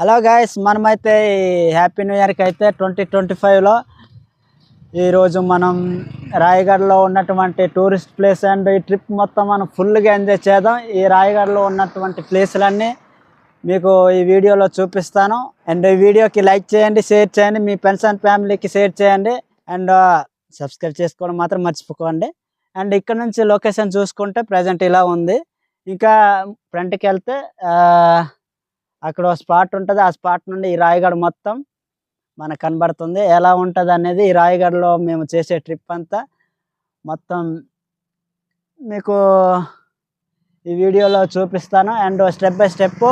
Hello guys మనమైతే ఈ happy new ఇయర్కి అయితే ట్వంటీ ట్వంటీ ఫైవ్లో ఈరోజు మనం రాయగఢ్లో ఉన్నటువంటి టూరిస్ట్ ప్లేస్ అండ్ ఈ ట్రిప్ మొత్తం మనం ఫుల్గా ఎంజాయ్ చేద్దాం. ఈ రాయగఢ్లో ఉన్నటువంటి ప్లేసులన్నీ మీకు ఈ వీడియోలో చూపిస్తాను. అండ్ ఈ వీడియోకి లైక్ చేయండి షేర్ చేయండి మీ ఫ్రెండ్స్ అండ్ ఫ్యామిలీకి షేర్ చేయండి. అండ్ సబ్స్క్రైబ్ uh, చేసుకోవడం మాత్రం మర్చిపోకండి. అండ్ ఇక్కడ నుంచి లొకేషన్ చూసుకుంటే ప్రజెంట్ ఇలా ఉంది. ఇంకా ఫ్రంట్కి వెళ్తే uh, అక్కడ స్పాట్ ఉంటుంది. ఆ స్పాట్ నుండి ఈ రాయగడ మొత్తం మనకు కనబడుతుంది. ఎలా ఉంటుంది అనేది ఈ రాయగడలో మేము చేసే ట్రిప్ అంతా మొత్తం మీకు ఈ వీడియోలో చూపిస్తాను. అండ్ స్టెప్ బై స్టెప్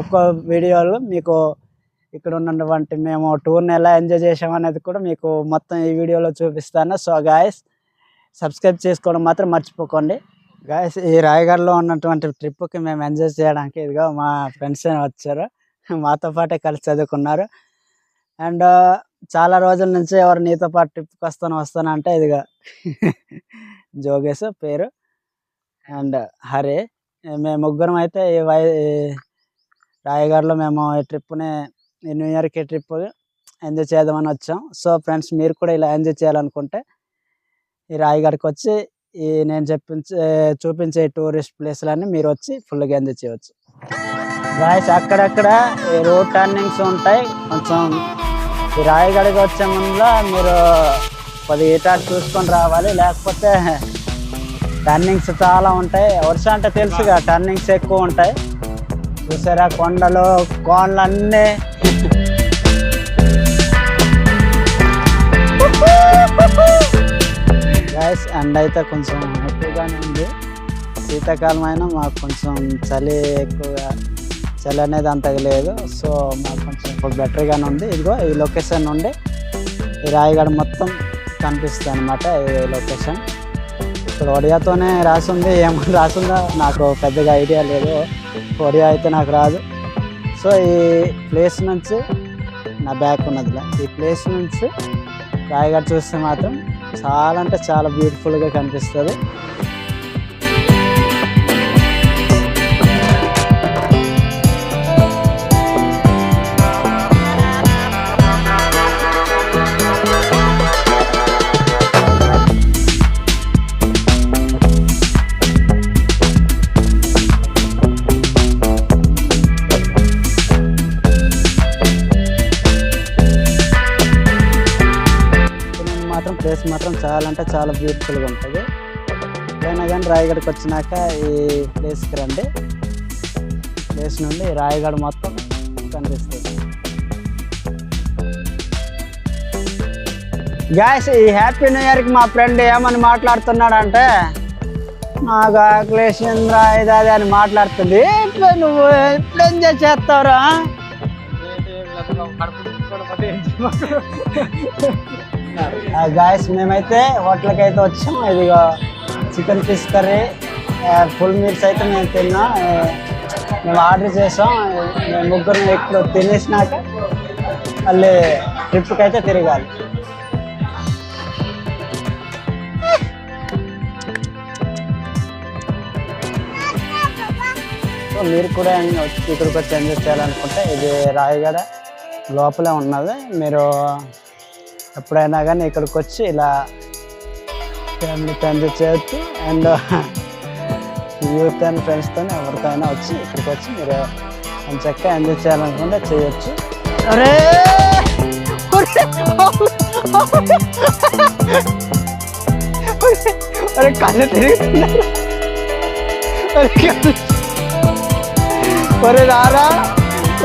ఒక్కో వీడియోలో మీకు ఇక్కడ ఉన్నటువంటి మేము టూర్ని ఎలా ఎంజాయ్ చేసాం అనేది కూడా మీకు మొత్తం ఈ వీడియోలో చూపిస్తాను. సో గాయస్ సబ్స్క్రైబ్ చేసుకోవడం మాత్రం మర్చిపోకండి. గాయస్ ఈ రాయగఢ్లో ఉన్నటువంటి ట్రిప్కి మేము ఎంజాయ్ చేయడానికి ఇదిగో మా ఫ్రెండ్స్ వచ్చారు. మాతో పాటే కలిసి చదువుకున్నారు. అండ్ uh, చాలా రోజుల నుంచి ఎవరు నీతో పాటు ట్రిప్కి వస్తాను వస్తాను అంటే ఇదిగో జోగేష్ పేరు. అండ్ హరి మేము ముగ్గురం అయితే ఈ వై ఈ రాయగఢ్లో మేము ఈ ట్రిప్ని ఈ న్యూ ఇయర్కి ట్రిప్ ఎంజాయ్ చేద్దామని వచ్చాం. సో ఫ్రెండ్స్ మీరు కూడా ఇలా ఎంజాయ్ చేయాలనుకుంటే ఈ రాయగఢ్కి వచ్చి ఈ నేను చెప్పించే చూపించే టూరిస్ట్ ప్లేస్లన్నీ మీరు వచ్చి ఫుల్గా ఎంజాయ్ చేయవచ్చు గాయస్ అక్కడక్కడ ఈ రోడ్ టర్నింగ్స్ ఉంటాయి. కొంచెం ఈ రాయగఢకి వచ్చే ముందులో మీరు పది ఇటాట్ చూసుకొని రావాలి. లేకపోతే టర్నింగ్స్ చాలా ఉంటాయి. వర్షం అంటే తెలుసుగా టర్నింగ్స్ ఎక్కువ ఉంటాయి. చూసారా కొండలు కోళ్ళన్నీ గాయస్ ఎండ అయితే కొంచెం ఎక్కువగానే ఉంది. శీతాకాలం అయినా మాకు కొంచెం చలి ఎక్కువగా చలి అనేది అంతగా లేదు. సో మాకు కొంచెం ఇప్పుడు బెటర్గానే ఉంది. ఇదిగో ఈ లొకేషన్ నుండి ఈ రాయగడ మొత్తం కనిపిస్తుంది అనమాట ఈ లొకేషన్. ఇక్కడ ఒడియాతోనే రాసి ఉంది ఏమని రాసిందో నాకు పెద్దగా ఐడియా లేదు. ఒడియా అయితే నాకు రాదు. సో ఈ ప్లేస్ నుంచి నా బ్యాక్ ఉన్నదిలే. ఈ ప్లేస్ నుంచి రాయగఢ చూస్తే మాత్రం చాలా అంటే చాలా బ్యూటిఫుల్గా కనిపిస్తుంది. ప్లేస్ మాత్రం చాలా అంటే చాలా బ్యూటిఫుల్గా ఉంటుంది ఎప్పుడైనా కానీ రాయగఢకి వచ్చినాక ఈ ప్లేస్కి రండి. ప్లేస్ నుండి రాయగఢ మొత్తం కనిపిస్తుంది. గ్యాస్ ఈ హ్యాపీ న్యూ ఇయర్కి మా ఫ్రెండ్ ఏమని మాట్లాడుతున్నాడంటే నాకు ఆకలేసింద్రా ఇది అని మాట్లాడుతుంది. నువ్వు? ఎప్పుడు ఎంజాయ్ చేస్తావురా? గాయస్ మేమైతే హోటల్కి అయితే వచ్చాం. ఇదిగో chicken fish curry full meals అయితే మేము తిన్నాం. మేము ఆర్డర్ చేసాం. మేము ముగ్గురు ఇప్పుడు తినేసినాక మళ్ళీ ట్రిప్కి అయితే తిరగాలి. సో మీరు కూడా ఇక్కడికి వచ్చి ఎంజాయ్ చేయాలనుకుంటే ఇది రాయగడ లోపలే ఉన్నది. మీరు ఎప్పుడైనా కానీ ఇక్కడికి వచ్చి ఇలా ఫ్యామిలీతో ఎంజాయ్ చేయొచ్చు అండ్ యూత్ అండ్ ఫ్రెండ్స్తో ఎవరికైనా వచ్చి ఇక్కడికి వచ్చి మీరు చక్కగా ఎంజాయ్ చేయాలనుకుంటే చేయొచ్చు. అరే! అరే కళ్ళు తిరుగుతున్నారు ఒరే రారా?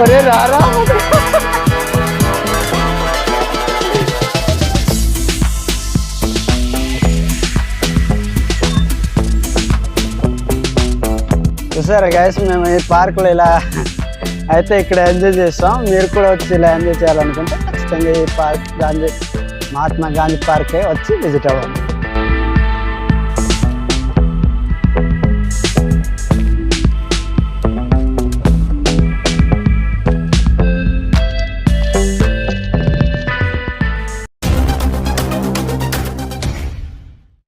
ఒరే రారా? చూసారా గైస్ మేము ఈ పార్కులో ఇలా అయితే ఇక్కడ ఎంజాయ్ చేస్తాం. మీరు కూడా వచ్చి ఇలా ఎంజాయ్ చేయాలనుకుంటే ఖచ్చితంగా ఈ పార్క్ గాంధీ మహాత్మా గాంధీ పార్కే వచ్చి విజిట్ అవ్వండి.